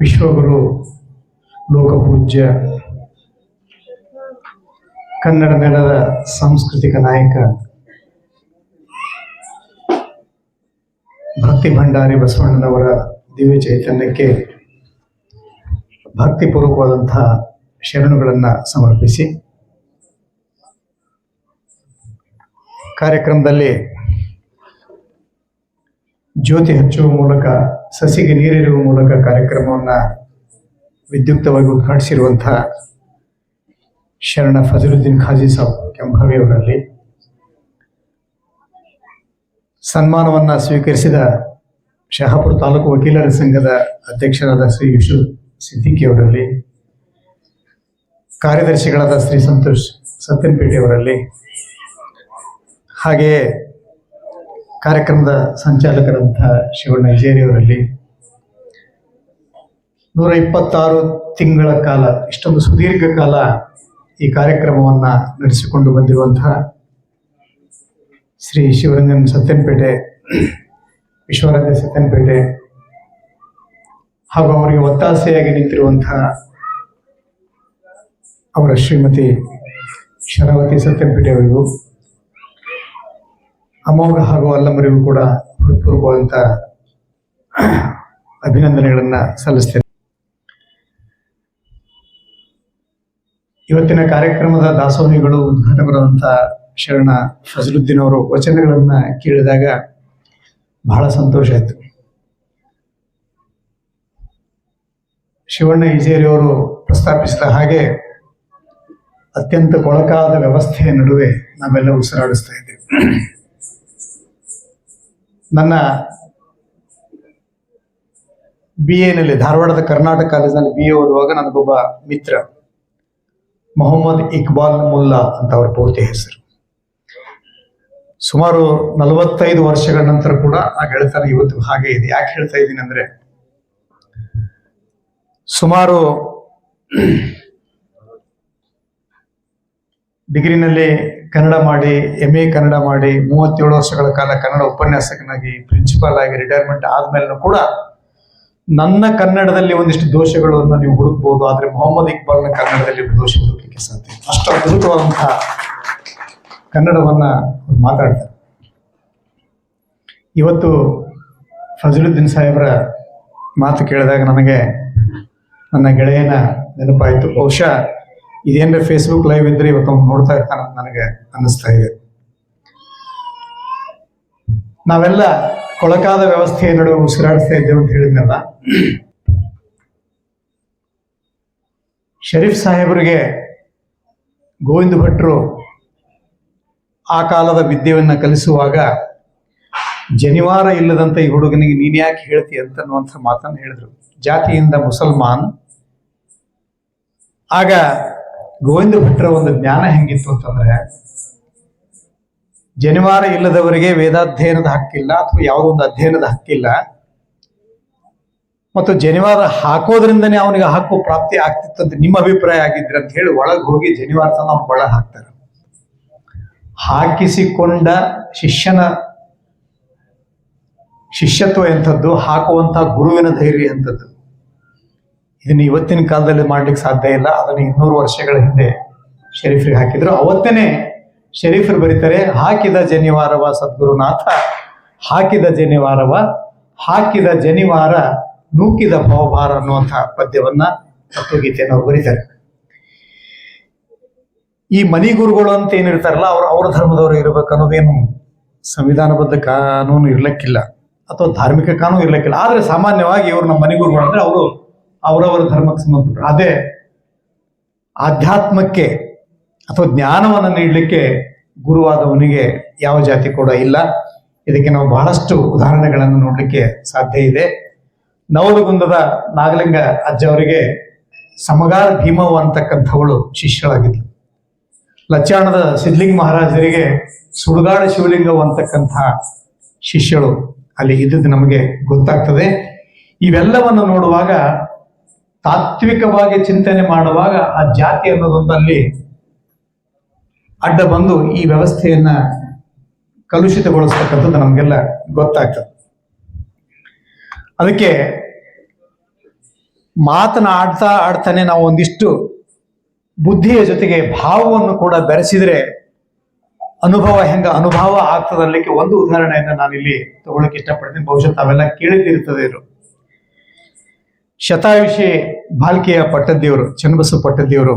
ವಿಶ್ವಗುರು ಲೋಕಪೂಜ್ಯ ಕನ್ನಡ ನೆಲದ ಸಾಂಸ್ಕೃತಿಕ ನಾಯಕ ಭಕ್ತಿ ಭಂಡಾರಿ ಬಸವಣ್ಣನವರ ದಿವ್ಯ ಚೈತನ್ಯಕ್ಕೆ ಭಕ್ತಿಪೂರ್ವಕವಾದಂತಹ ಶರಣುಗಳನ್ನು ಸಮರ್ಪಿಸಿ ಕಾರ್ಯಕ್ರಮದಲ್ಲಿ ಜ್ಯೋತಿ ಹಚ್ಚುವ ಮೂಲಕ ಸಸಿಗೆ ನೀರಿರುವ ಮೂಲಕ ಕಾರ್ಯಕ್ರಮವನ್ನು ವಿದ್ಯುಕ್ತವಾಗಿ ಉದ್ಘಾಟಿಸಿರುವಂತಹ ಶರಣ ಫಜಲುದ್ದೀನ್ ಖಾಜಿ ಸಾಬ್ ಕೆಂಭಾವಿ ಅವರಲ್ಲಿ. ಸನ್ಮಾನವನ್ನು ಸ್ವೀಕರಿಸಿದ ಶಹಾಪುರ ತಾಲೂಕು ವಕೀಲರ ಸಂಘದ ಅಧ್ಯಕ್ಷರಾದ ಶ್ರೀ ಯಶು ಸಿದ್ದಿಕಿ ಅವರಲ್ಲಿ, ಕಾರ್ಯದರ್ಶಿಗಳಾದ ಶ್ರೀ ಸಂತೋಷ್ ಸತ್ಯನಪೇಟೆ ಅವರಲ್ಲಿ, ಹಾಗೆಯೇ ಕಾರ್ಯಕ್ರಮದ ಸಂಚಾಲಕರಂತಹ ಶಿವಣ್ಣ ಇಜೇರಿ ಅವರಲ್ಲಿ ನೂರ ಇಪ್ಪತ್ತಾರು ತಿಂಗಳ ಕಾಲ, ಇಷ್ಟೊಂದು ಸುದೀರ್ಘ ಕಾಲ ಈ ಕಾರ್ಯಕ್ರಮವನ್ನು ನಡೆಸಿಕೊಂಡು ಬಂದಿರುವಂತಹ ಶ್ರೀ ಶಿವರಂಜನ್ ಸತ್ಯನಪೇಟೆ ವಿಶ್ವರಾಧ್ಯ ಸತ್ಯನಪೇಟೆ ಹಾಗೂ ಅವರಿಗೆ ಒತ್ತಾಸೆಯಾಗಿ ನಿಂತಿರುವಂತಹ ಅವರ ಶ್ರೀಮತಿ ಶರಾವತಿ ಸತ್ಯನಪೇಟೆ ಅವರಿಗೂ ಅಮೋಘ ಹಾಗೂ ಅಲ್ಲಮರಿಗೂ ಕೂಡ ಹೃತ್ಪೂರ್ವಕವಾದಂಥ ಅಭಿನಂದನೆಗಳನ್ನು ಸಲ್ಲಿಸ್ತೇನೆ. ಇವತ್ತಿನ ಕಾರ್ಯಕ್ರಮದ ದಾಸೋಹಿಗಳು ಉದ್ಘಾಟಕರಾದಂಥ ಶರಣ ಫಜಲುದ್ದೀನ್ ಅವರು ವಚನಗಳನ್ನು ಕೇಳಿದಾಗ ಬಹಳ ಸಂತೋಷ ಆಯಿತು. ಶಿವಣ್ಣ ಅವರು ಪ್ರಸ್ತಾಪಿಸಿದ ಹಾಗೆ ಅತ್ಯಂತ ಕೊಳಕಾದ ವ್ಯವಸ್ಥೆಯ ನಡುವೆ ನಾವೆಲ್ಲ ಉಸಿರಾಡಿಸ್ತಾ ಇದ್ದೇವೆ. ನನ್ನ ಬಿ ಎನಲ್ಲಿ ಧಾರವಾಡದ ಕರ್ನಾಟಕ ಕಾಲೇಜಿನಲ್ಲಿ ಬಿ ಎ ಓದುವಾಗ ನನಗೊಬ್ಬ ಮಿತ್ರ, ಮೊಹಮ್ಮದ್ ಇಕ್ಬಾಲ್ ಮುಲ್ಲಾ ಅಂತ ಅವರ ಪೂರ್ತಿ ಹೆಸರು. ಸುಮಾರು ನಲವತ್ತೈದು ವರ್ಷಗಳ ನಂತರ ಕೂಡ ಆ ಗೆಳೆತನ ಇವತ್ತು ಹಾಗೆ ಇದೆ. ಯಾಕೆ ಹೇಳ್ತಾ ಇದ್ದೀನಿ ಅಂದ್ರೆ, ಸುಮಾರು ಡಿಗ್ರಿನಲ್ಲಿ ಕನ್ನಡ ಮಾಡಿ ಎಂ ಎ ಕನ್ನಡ ಮಾಡಿ, ಮೂವತ್ತೇಳು ವರ್ಷಗಳ ಕಾಲ ಕನ್ನಡ ಉಪನ್ಯಾಸಕನಾಗಿ ಪ್ರಿನ್ಸಿಪಾಲ್ ಆಗಿ ರಿಟೈರ್ಮೆಂಟ್ ಆದ್ಮೇಲೂ ಕೂಡ ನನ್ನ ಕನ್ನಡದಲ್ಲಿ ಒಂದಿಷ್ಟು ದೋಷಗಳನ್ನು ನೀವು ಹುಡುಕ್ಬೋದು, ಆದರೆ ಮೊಹಮ್ಮದ್ ಇಕ್ಬಾಲ್ನ ಕನ್ನಡದಲ್ಲಿ ದೋಷ ಹುಡುಕಲಿಕ್ಕೆ ಸಾಧ್ಯ. ಅಷ್ಟು ಅದ್ಭುತವಾದಂತಹ ಕನ್ನಡವನ್ನ ಮಾತಾಡ್ತಾರೆ ಇವತ್ತು ಫಜಲುದ್ದೀನ್ ಸಾಹೇಬರ ಮಾತು ಕೇಳಿದಾಗ ನನಗೆ ನನ್ನ ಗೆಳೆಯನ ನೆನಪಾಯಿತು ಬಹುಶಃ ಇದೇನ್ರ ಫೇಸ್ಬುಕ್ ಲೈವ್ ಇದ್ರೆ ಇವತ್ತು ನೋಡ್ತಾ ಇರ್ತಾನೆ ಅಂತ ನನಗೆ ಅನ್ನಿಸ್ತಾ ಇದೆ. ನಾವೆಲ್ಲ ಕೊಳಕಾದ ವ್ಯವಸ್ಥೆಯ ನಡುವೆ ಉಸಿರಾಡಿಸ್ತಾ ಇದ್ದೇವೆ ಅಂತ ಹೇಳಿದ್ನಲ್ಲ. ಶರೀಫ್ ಸಾಹೇಬರಿಗೆ ಗೋವಿಂದ ಭಟ್ರು ಆ ಕಾಲದ ವಿದ್ಯೆಯನ್ನ ಕಲಿಸುವಾಗ ಜನಿವಾರ ಇಲ್ಲದಂತ ಈ ಹುಡುಗನಿಗೆ ನೀನು ಯಾಕೆ ಹೇಳ್ತಿ ಅಂತ ಅನ್ನುವಂಥ ಮಾತನ್ನು ಹೇಳಿದ್ರು. ಜಾತಿಯಿಂದ ಮುಸಲ್ಮಾನ್. ಆಗ ಗೋವಿಂದ ಭಟ್ರ ಒಂದು ಜ್ಞಾನ ಹೆಂಗಿತ್ತು ಅಂತಂದ್ರೆ, ಜನಿವಾರ ಇಲ್ಲದವರಿಗೆ ವೇದಾಧ್ಯಯನದ ಹಕ್ಕಿಲ್ಲ ಅಥವಾ ಯಾವುದೋ ಒಂದು ಅಧ್ಯಯನದ ಹಕ್ಕಿಲ್ಲ. ಮತ್ತು ಜನಿವಾರ ಹಾಕೋದ್ರಿಂದನೇ ಅವನಿಗೆ ಹಕ್ಕು ಪ್ರಾಪ್ತಿ ಆಗ್ತಿತ್ತು ಅಂತ ನಿಮ್ಮ ಅಭಿಪ್ರಾಯ ಆಗಿದ್ರೆ ಅಂತ ಹೇಳಿ ಒಳಗೆ ಹೋಗಿ ಜನಿವಾರ ತನ್ನ ಅವ್ನು ಒಳಗೆ ಹಾಕ್ತಾರೆ. ಹಾಕಿಸಿಕೊಂಡ ಶಿಷ್ಯನ ಶಿಷ್ಯತ್ವ ಎಂಥದ್ದು ಹಾಕುವಂತ ಗುರುವಿನ ಧೈರ್ಯ ಎಂಥದ್ದು. ಇದನ್ನ ಇವತ್ತಿನ ಕಾಲದಲ್ಲಿ ಮಾಡ್ಲಿಕ್ಕೆ ಸಾಧ್ಯ ಇಲ್ಲ. ಅದನ್ನು ಇನ್ನೂರು ವರ್ಷಗಳ ಹಿಂದೆ ಶರೀಫ್ರಿಗೆ ಹಾಕಿದ್ರು. ಅವತ್ತೇನೆ ಶರೀಫರು ಬರೀತಾರೆ, ಹಾಕಿದ ಜನಿವಾರವ ಸದ್ಗುರುನಾಥ, ಹಾಕಿದ ಜನಿವಾರವ, ಹಾಕಿದ ಜನಿವಾರ, ನೂಕಿದ ಭಾವಭಾರ ಅನ್ನುವಂತಹ ಪದ್ಯವನ್ನ ಅವ್ರು ಬರೀತಾರೆ. ಈ ಮನಿ ಗುರುಗಳು ಅಂತ ಏನಿರ್ತಾರಲ್ಲ ಅವ್ರು ಅವ್ರ ಧರ್ಮದವರು ಇರಬೇಕು ಅನ್ನೋದೇನು ಸಂವಿಧಾನಬದ್ಧ ಕಾನೂನು ಇರ್ಲಿಕ್ಕಿಲ್ಲ. ಅಥವಾ ಧಾರ್ಮಿಕ ಕಾನೂನು ಇರ್ಲಿಕ್ಕಿಲ್ಲ. ಆದ್ರೆ ಸಾಮಾನ್ಯವಾಗಿ ಇವರು ನಮ್ಮ ಮನಿ ಗುರುಗಳು ಅಂದ್ರೆ ಅವರು ಅವರವರ ಧರ್ಮಕ್ಕೆ ಸಂಬಂಧಪಟ್ಟರು. ಅದೇ ಆಧ್ಯಾತ್ಮಕ್ಕೆ ಅಥವಾ ಜ್ಞಾನವನ್ನು ನೀಡಲಿಕ್ಕೆ ಗುರುವಾದವನಿಗೆ ಯಾವ ಜಾತಿ ಕೂಡ ಇಲ್ಲ. ಇದಕ್ಕೆ ನಾವು ಬಹಳಷ್ಟು ಉದಾಹರಣೆಗಳನ್ನು ನೋಡಲಿಕ್ಕೆ ಸಾಧ್ಯ ಇದೆ. ನವಲಗುಂದದ ನಾಗಲಿಂಗ ಅಜ್ಜ ಅವರಿಗೆ ಸಮಗಾರ ಭೀಮವ ಅಂತಕ್ಕಂಥವಳು ಶಿಷ್ಯಳಾಗಿದ್ಲು. ಲಚ್ಚಾಣದ ಸಿದ್ಲಿಂಗ ಮಹಾರಾಜರಿಗೆ ಸುಡುಗಾಡ ಶಿವಲಿಂಗವು ಅಂತಕ್ಕಂಥ ಶಿಷ್ಯಳು ಅಲ್ಲಿ ಇದ್ದದ್ದು ನಮಗೆ ಗೊತ್ತಾಗ್ತದೆ. ಇವೆಲ್ಲವನ್ನು ನೋಡುವಾಗ ತಾತ್ವಿಕವಾಗಿ ಚಿಂತನೆ ಮಾಡುವಾಗ ಆ ಜಾತಿ ಅನ್ನೋದೊಂದಲ್ಲಿ ಅಡ್ಡ ಬಂದು ಈ ವ್ಯವಸ್ಥೆಯನ್ನ ಕಲುಷಿತಗೊಳಿಸ್ತಕ್ಕಂಥದ್ದು ನಮಗೆಲ್ಲ ಗೊತ್ತಾಗ್ತದೆ. ಅದಕ್ಕೆ ಮಾತನಾಡ್ತಾ ಆಡ್ತಾನೆ ನಾವು ಒಂದಿಷ್ಟು ಬುದ್ಧಿಯ ಜೊತೆಗೆ ಭಾವವನ್ನು ಕೂಡ ಬೆರೆಸಿದ್ರೆ ಅನುಭವ ಹೆಂಗ ಅನುಭವ ಆಗ್ತದಲ್ಲಿಕ್ಕೆ ಒಂದು ಉದಾಹರಣೆಯನ್ನು ನಾನಿಲ್ಲಿ ತಗೊಳಕ್ಕೆ ಇಷ್ಟಪಡ್ತೀನಿ. ಬಹುಶಃ ತಾವೆಲ್ಲ ಕೇಳಿದಿರ್ತದೆ ಇದು ಶತಾಯುಷಿ ಬಾಲ್ಕಿಯ ಪಟ್ಟದ್ದೇವರು ಚನ್ನಬಸವ ಪಟ್ಟದ್ದೇವರು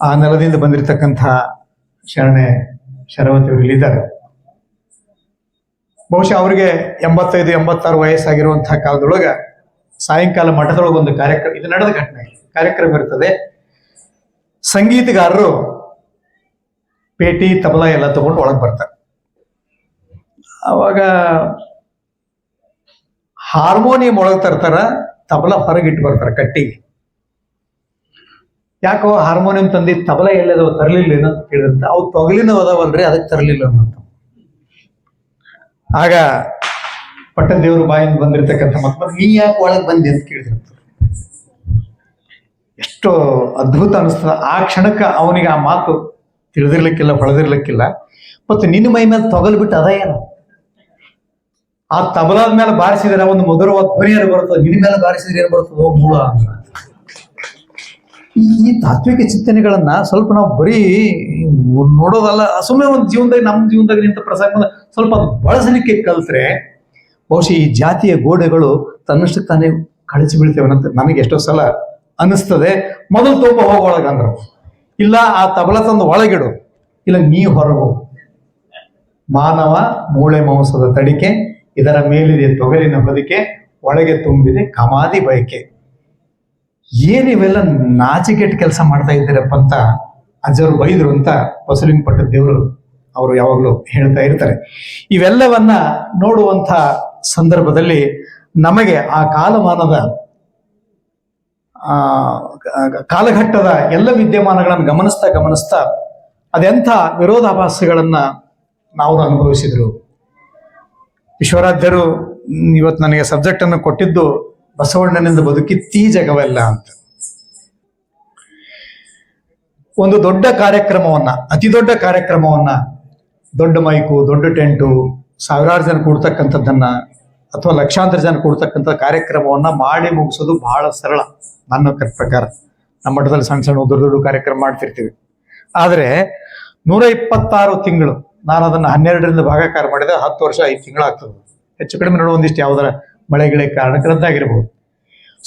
ಆ ನೆಲದಿಂದ ಬಂದಿರತಕ್ಕಂಥ ಶರಣೆ ಶರವತಿಯವರು ಇಲ್ಲಿದ್ದಾರೆ ಬಹುಶಃ ಅವರಿಗೆ ಎಂಬತ್ತೈದು, ಎಂಬತ್ತಾರು ವಯಸ್ಸಾಗಿರುವಂತಹ ಕಾಲದೊಳಗ ಸಾಯಂಕಾಲ ಮಠದೊಳಗೆ ಒಂದು ಕಾರ್ಯಕ್ರಮ, ಇದು ನಡೆದ ಘಟನೆ, ಕಾರ್ಯಕ್ರಮ ಇರ್ತದೆ. ಸಂಗೀತಗಾರರು ಪೇಟಿ, ತಬಲ ಎಲ್ಲ ತಗೊಂಡು ಒಳಗೆ ಬರ್ತಾರೆ. ಅವಾಗ ಹಾರ್ಮೋನಿಯಂ ಒಳಗೆ ತರ್ತಾರ ತಬಲ ಹೊರಗೆ ಇಟ್ಟು ಬರ್ತಾರೆ ಕಟ್ಟಿಗೆ ಯಾಕೋ ಹಾರ್ಮೋನಿಯಂ ತಂದಿ ತಬಲ ಎಲ್ಲದೋ ತರಲಿಲ್ಲ ಅಂತ ಕೇಳಿದಂತ ಅವು ತೊಗಲಿನ ಅದಾವಲ್ರಿ, ಅದಕ್ಕೆ ತರಲಿಲ್ಲ ಅಂತ ಆಗ ಪಟ್ಟದೇವ್ರ ಬಾಯಿಂದ ಬಂದಿರತಕ್ಕಂಥ ಮಕ್ಕಳು ನೀ ಯಾಕೆ ಒಳಗೆ ಬಂದಿ? ಅಂತ ಕೇಳಿದ್ರಂತ. ಎಷ್ಟು ಅದ್ಭುತ ಅನಿಸ್ತದ. ಆ ಕ್ಷಣಕ್ಕೆ ಅವನಿಗೆ ಆ ಮಾತು ತಿಳಿದಿರ್ಲಿಕ್ಕಿಲ್ಲ, ಹೊಳೆದಿರ್ಲಿಕ್ಕಿಲ್ಲ. ಮತ್ತು ನಿನ್ನ ಮೈ ಮೇಲೆ ತೊಗಲ್ಬಿಟ್ಟು ಅದ ಏನು? ಆ ತಬಲಾದ ಮೇಲೆ ಬಾರಿಸಿದರೆ ಒಂದು ಮಧುರವಾದ ಧ್ವನಿ ಏನು ಬರುತ್ತದೆ ಗಿಡ ಮೇಲೆ ಬಾರಿಸಿದ್ರೆ ಏನು ಬರುತ್ತದೆ ಮೂಲ? ಅಂತ ಈ- ತಾತ್ವಿಕ ಚಿಂತನೆಗಳನ್ನ ಸ್ವಲ್ಪ ನಾವು ಬರೀ ನೋಡೋದಲ್ಲ ಸುಮ್ಮನೆ ಒಂದು ಜೀವನದಾಗ ನಮ್ಮ ಜೀವನದಾಗ ನಿಂತ ಪ್ರಸಂಗ ಸ್ವಲ್ಪ ಬಳಸಲಿಕ್ಕೆ ಕಲ್ತ್ರೆ, ಬಹುಶಃ ಈ ಜಾತಿಯ ಗೋಡೆಗಳು ತನ್ನಷ್ಟಕ್ಕೆ ತಾನೇ ಕಳಚಿ ಬೀಳ್ತೇವೆ ಅಂತ ನನಗೆ ಎಷ್ಟೋ ಸಲ ಅನಿಸ್ತದೆ ಮೊದಲು ತುಂಬ ಹೋಗೋಳಗಂದ್ರು ಇಲ್ಲ, ಆ ತಬಲ ತಂದು ಒಳಗಿಡು. ಇಲ್ಲ, ನೀ ಹೊರಗು ಮಾನವ, ಮೂಳೆ ಮಾಂಸದ ತಡಿಕೆ ಇದರ ಮೇಲಿದೆ ತೊಗಲಿನ ಹೊದಿಕೆ, ಒಳಗೆ ತುಂಬಿದೆ ಕಮಾದಿ ಬಯಕೆ. ಏನಿವೆಲ್ಲ ನಾಚಿಕೆಟ್ ಕೆಲಸ ಮಾಡ್ತಾ ಇದ್ದೀರಪ್ಪ ಅಂತ ಅಜ್ಜರು ಬೈದ್ರು ಅಂತ ಬಸಲಿಂಗ ಪಟ್ಟ ದೇವರು ಅವರು ಯಾವಾಗಲೂ ಹೇಳ್ತಾ ಇರ್ತಾರೆ. ಇವೆಲ್ಲವನ್ನ ನೋಡುವಂಥ ಸಂದರ್ಭದಲ್ಲಿ ನಮಗೆ ಆ ಕಾಲಮಾನದ ಕಾಲಘಟ್ಟದ ಎಲ್ಲ ವಿದ್ಯಮಾನಗಳನ್ನು ಗಮನಿಸ್ತಾ ಗಮನಿಸ್ತಾ ಅದೆಂಥ ವಿರೋಧಾಭಾಸಗಳನ್ನ ನಾವು ಅನುಭವಿಸಿದ್ರು. ವಿಶ್ವರಾಧ್ಯರು ಇವತ್ತು ನನಗೆ ಸಬ್ಜೆಕ್ಟ್ ಅನ್ನು ಕೊಟ್ಟಿದ್ದು ಬಸವಣ್ಣನಿಂದ ಬದುಕಿ ಜಗವೆಲ್ಲ ಅಂತ. ಒಂದು ದೊಡ್ಡ ಕಾರ್ಯಕ್ರಮವನ್ನ, ಅತಿ ದೊಡ್ಡ ಕಾರ್ಯಕ್ರಮವನ್ನ ದೊಡ್ಡ ಮೈಕು, ದೊಡ್ಡ ಟೆಂಟು, ಸಾವಿರಾರು ಜನ ಕೂಡ್ತಕ್ಕಂಥದ್ದನ್ನ ಅಥವಾ ಲಕ್ಷಾಂತರ ಜನ ಕೂಡ್ತಕ್ಕಂಥ ಕಾರ್ಯಕ್ರಮವನ್ನ ಮಾಡಿ ಮುಗಿಸೋದು ಬಹಳ ಸರಳ, ನನ್ನ ಪ್ರಕಾರ. ನಮ್ಮ ಮಠದಲ್ಲಿ ಸಣ್ಣ ಸಣ್ಣ ದೊಡ್ಡ ದೊಡ್ಡ ಕಾರ್ಯಕ್ರಮ ಮಾಡ್ತಿರ್ತೀವಿ. ಆದರೆ ನೂರ ಇಪ್ಪತ್ತಾರು ತಿಂಗಳು ನಾನು ಅದನ್ನ ಹನ್ನೆರಡರಿಂದ ಭಾಗಾಕಾರ ಮಾಡಿದ, ಹತ್ತು ವರ್ಷ ಐದು ತಿಂಗಳಾಗ್ತದೆ ಹೆಚ್ಚು ಕಡಿಮೆ ನೋಡುವ ಒಂದಿಷ್ಟು ಯಾವುದರ ಮಳೆ ಗಿಳೆ ಕಾರಣಕ್ಕಂತಾಗಿರ್ಬೋದು.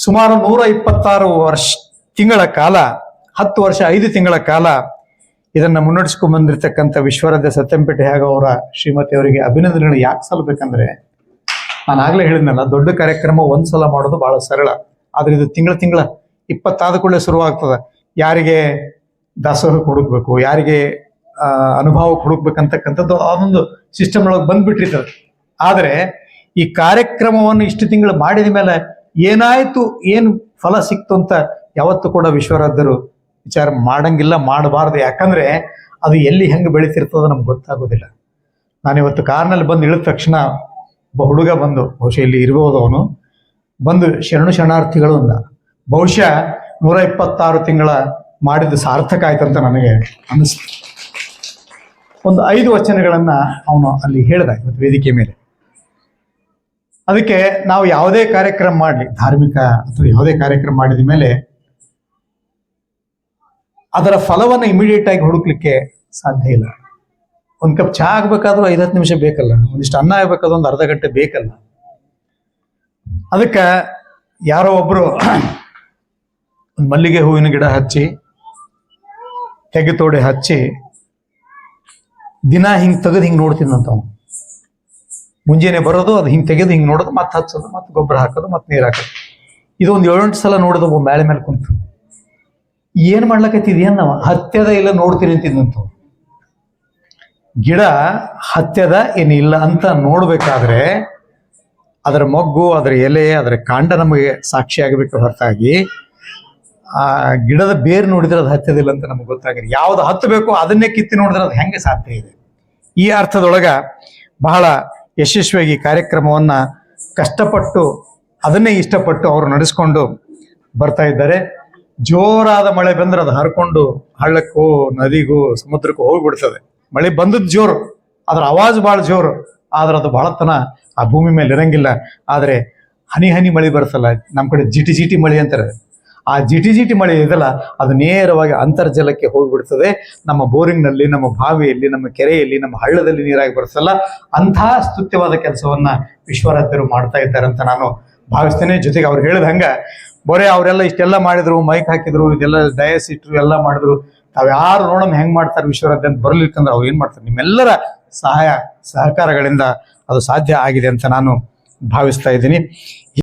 ಸುಮಾರು ನೂರ ಇಪ್ಪತ್ತಾರು ವರ್ಷ ತಿಂಗಳ ಕಾಲ, ಹತ್ತು ವರ್ಷ ಐದು ತಿಂಗಳ ಕಾಲ ಇದನ್ನ ಮುನ್ನಡೆಸ್ಕೊಂಡ್ ಬಂದಿರತಕ್ಕಂಥ ವಿಶ್ವರಾಧ್ಯ ಸತ್ಯಂಪೇಟೆ ಹಾಗೂ ಅವರ ಶ್ರೀಮತಿ ಅವರಿಗೆ ಅಭಿನಂದನೆಗಳು. ಯಾಕೆ ಸಲ್ಲಬೇಕಂದ್ರೆ ನಾನು ಆಗಲೇ ಹೇಳಿದ್ನಲ್ಲ, ದೊಡ್ಡ ಕಾರ್ಯಕ್ರಮ ಒಂದ್ಸಲ ಮಾಡೋದು ಬಹಳ ಸರಳ. ಆದ್ರೆ ಇದು ತಿಂಗಳ ತಿಂಗಳ ಇಪ್ಪತ್ತಾದ ಕೂಡಲೇ ಶುರುವಾಗ್ತದೆ. ಯಾರಿಗೆ ದಾಸೋಹ ಹುಡುಕ್ಬೇಕು ಯಾರಿಗೆ ಅನುಭವಕ್ಕೆ ಹುಡುಕ್ಬೇಕಂತಕ್ಕಂಥದ್ದು ಅದೊಂದು ಸಿಸ್ಟಮ್ ಒಳಗೆ ಬಂದ್ಬಿಟ್ಟಿರ್ತದೆ. ಆದರೆ ಈ ಕಾರ್ಯಕ್ರಮವನ್ನು ಇಷ್ಟು ತಿಂಗಳು ಮಾಡಿದ ಮೇಲೆ ಏನಾಯಿತು, ಏನು ಫಲ ಸಿಕ್ತು ಅಂತ ಯಾವತ್ತೂ ಕೂಡ ವಿಶ್ವರಾಧ್ಯರು ವಿಚಾರ ಮಾಡಂಗಿಲ್ಲ, ಮಾಡಬಾರ್ದು. ಯಾಕಂದ್ರೆ ಅದು ಎಲ್ಲಿ ಹೆಂಗೆ ಬೆಳೀತಿರ್ತದೋ ನಮ್ಗೆ ಗೊತ್ತಾಗೋದಿಲ್ಲ. ನಾನಿವತ್ತು ಕಾರ್ನಲ್ಲಿ ಬಂದು ಇಳಿದ ತಕ್ಷಣ ಒಬ್ಬ ಹುಡುಗ ಬಂದು, ಬಹುಶಃ ಇಲ್ಲಿ ಇರ್ಬೋದು ಅವನು, ಬಂದು ಶರಣು ಶರಣಾರ್ಥಿಗಳು ಅಂದ. ಬಹುಶಃ ನೂರ ಇಪ್ಪತ್ತಾರು ತಿಂಗಳ ಮಾಡಿದ್ದು ಸಾರ್ಥಕ ಆಯ್ತಂತ ನನಗೆ ಅನಿಸ್ತು. ಒಂದು ಐದು ವಚನಗಳನ್ನ ಅವನು ಅಲ್ಲಿ ಹೇಳಿದ ಇವತ್ತು ವೇದಿಕೆ ಮೇಲೆ. ಅದಕ್ಕೆ ನಾವು ಯಾವುದೇ ಕಾರ್ಯಕ್ರಮ ಮಾಡಲಿ, ಧಾರ್ಮಿಕ ಅಥವಾ ಯಾವುದೇ ಕಾರ್ಯಕ್ರಮ ಮಾಡಿದ ಮೇಲೆ ಅದರ ಫಲವನ್ನು ಇಮಿಡಿಯೇಟ್ ಆಗಿ ಹುಡುಕ್ಲಿಕ್ಕೆ ಸಾಧ್ಯ ಇಲ್ಲ. ಒಂದು ಕಪ್ ಚಹಾ ಆಗ್ಬೇಕಾದ್ರೂ ಐದತ್ತು ನಿಮಿಷ ಬೇಕಲ್ಲ, ಒಂದಿಷ್ಟು ಅನ್ನ ಆಗ್ಬೇಕಾದ್ರೂ ಒಂದು ಅರ್ಧ ಗಂಟೆ ಬೇಕಲ್ಲ. ಅದಕ್ಕೆ ಯಾರೋ ಒಂದು ಮಲ್ಲಿಗೆ ಹೂವಿನ ಗಿಡ ಹಚ್ಚಿ ತೆಗೆ ತೋಡೆ ಹಚ್ಚಿ ದಿನ ಹಿಂಗೆ ತೆಗೆದು ಹಿಂಗೆ ನೋಡ್ತಿದ್ನಂತ ಅವ್ನು ಮುಂಜಾನೆ ಬರೋದು, ಅದು ಹಿಂಗೆ ತೆಗೆದು ಹಿಂಗೆ ನೋಡೋದು, ಮತ್ತೆ ಹಚ್ಚೋದು, ಮತ್ತೆ ಗೊಬ್ಬರ ಹಾಕೋದು, ಮತ್ತೆ ನೀರು ಹಾಕೋದು. ಇದು ಒಂದು ಏಳೆಂಟು ಸಲ ನೋಡೋದು ಒಬ್ಬ ಮ್ಯಾಳೆ ಮೇಲೆ ಕುಂತು. ಏನು ಮಾಡ್ಲಕತ್ತಿದ್ಯೇನ್ ನಾವ ಹತ್ಯದ ಇಲ್ಲ ನೋಡ್ತೀನಿ ಅಂತಿದ್ನಂತ ಗಿಡ ಹತ್ಯದ ಏನಿಲ್ಲ ಅಂತ ನೋಡಬೇಕಾದ್ರೆ ಅದರ ಮೊಗ್ಗು, ಅದರ ಎಲೆ, ಅದರ ಕಾಂಡ ನಮಗೆ ಸಾಕ್ಷಿ ಆಗಬೇಕು ಹೊರತಾಗಿ ಆ ಗಿಡದ ಬೇರು ನೋಡಿದ್ರೆ ಅದು ಹತ್ತದಿಲ್ಲ ಅಂತ ನಮಗೆ ಗೊತ್ತಾಗಿದೆ. ಯಾವ್ದು ಹತ್ತಬೇಕು ಅದನ್ನೇ ಕಿತ್ತಿ ನೋಡಿದ್ರೆ ಅದು ಹೆಂಗೆ ಸಾಧ್ಯ ಇದೆ. ಈ ಅರ್ಥದೊಳಗ ಬಹಳ ಯಶಸ್ವಿಯಾಗಿ ಕಾರ್ಯಕ್ರಮವನ್ನ ಕಷ್ಟಪಟ್ಟು, ಅದನ್ನೇ ಇಷ್ಟಪಟ್ಟು ಅವರು ನಡೆಸ್ಕೊಂಡು ಬರ್ತಾ ಇದ್ದಾರೆ. ಜೋರಾದ ಮಳೆ ಬಂದ್ರೆ ಅದು ಹರ್ಕೊಂಡು ಹಳ್ಳಕ್ಕೂ, ನದಿಗೂ, ಸಮುದ್ರಕ್ಕೂ ಹೋಗ್ಬಿಡ್ತದೆ. ಮಳೆ ಬಂದದ್ದು ಜೋರು ಅದರ ಆವಾಜ್ ಬಹಳ ಜೋರು, ಆದ್ರೆ ಅದು ಬಹಳತನ ಆ ಭೂಮಿ ಮೇಲೆ ಇರಂಗಿಲ್ಲ. ಆದರೆ ಹನಿ ಹನಿ ಮಳೆ ಬರ್ತಲ್ಲ ನಮ್ಮ ಕಡೆ ಜಿಟಿ ಜಿಟಿ ಮಳೆ ಅಂತಾರೆ. ಆ ಜಿಟಿ ಜಿಟಿ ಮಳೆ ಇದೆಯಲ್ಲ, ಅದು ನೇರವಾಗಿ ಅಂತರ್ಜಲಕ್ಕೆ ಹೋಗಿಬಿಡ್ತದೆ. ನಮ್ಮ ಬೋರಿಂಗ್ನಲ್ಲಿ, ನಮ್ಮ ಬಾವಿಯಲ್ಲಿ, ನಮ್ಮ ಕೆರೆಯಲ್ಲಿ, ನಮ್ಮ ಹಳ್ಳದಲ್ಲಿ ನೀರಾಗಿ ಬರ್ತಲ್ಲ ಅಂತಹ ಸ್ತುತ್ಯವಾದ ಕೆಲಸವನ್ನ ವಿಶ್ವರಾಧ್ಯರು ಮಾಡ್ತಾ ಇದ್ದಾರೆ ಅಂತ ನಾನು ಭಾವಿಸ್ತೇನೆ. ಜೊತೆಗೆ ಅವ್ರು ಹೇಳಿದ ಹಂಗ, ಬರೇ, ಅವರೆಲ್ಲ ಇಷ್ಟೆಲ್ಲ ಮಾಡಿದ್ರು, ಮೈಕ್ ಹಾಕಿದ್ರು, ಇದೆಲ್ಲ ಡಯಸ್ ಇಟ್ರು, ಎಲ್ಲ ಮಾಡಿದ್ರು. ತಾವ್ ಯಾರು ನೋಡೋಣ ಹೆಂಗ್ ಮಾಡ್ತಾರೆ ವಿಶ್ವರಾಧ್ಯ ಅಂತ ಬರ್ಲಿಕ್ಕಂದ್ರೆ ಅವ್ರು ಏನ್ ಮಾಡ್ತಾರೆ? ನಿಮ್ಮೆಲ್ಲರ ಸಹಾಯ, ಸಹಕಾರಗಳಿಂದ ಅದು ಸಾಧ್ಯ ಆಗಿದೆ ಅಂತ ನಾನು ಭಾವಿಸ್ತಾ ಇದ್ದೀನಿ.